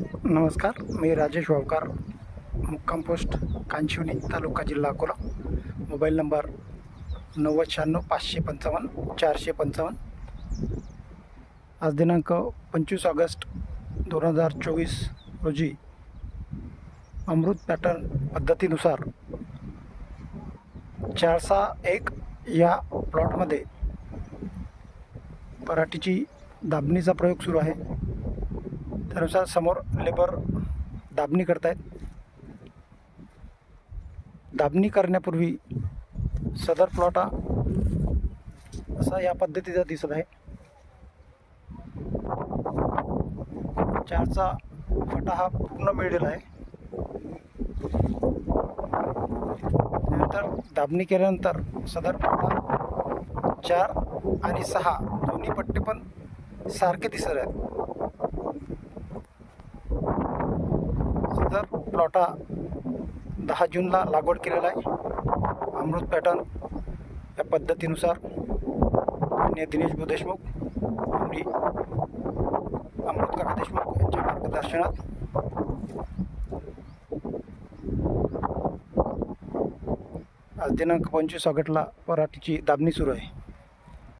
नमस्कार मी राजेश वावकार मुक्काम पोस्ट कांशिवनी तालुका जिल्हा अकोला. मोबाईल नंबर नव्वद शहाण्णव पाचशे पंचावन्न चारशे पंचावन्न. आज दिनांक पंचवीस ऑगस्ट दोन हजार चोवीस रोजी अमृत पॅटर्न पद्धतीनुसार चार सहा एक या प्लॉटमध्ये पराठीची दाबणीचा प्रयोग सुरू आहे. त्यानुसार समोर लेबर दाबणी करतायत. दाबणी करण्यापूर्वी सदर प्लॉट हा असा या पद्धतीचा दिसत आहे. चारचा फटा हा पूर्ण मिळलेला आहे. त्यानंतर दाबणी केल्यानंतर सदर प्लॉटा चार आणि सहा दोन्ही पट्टे पण सारखे दिसत आहेत. हजार प्लॉटा दहा जूनला लागवड केलेला आहे. अमृत पॅटर्न या पद्धतीनुसार अन्य दिनेश भाऊ देशमुख आणि अमृत काका देशमुख यांच्या मार्गदर्शनात आज दिनांक पंचवीस ऑगस्टला पराठीची दाबणी सुरू आहे.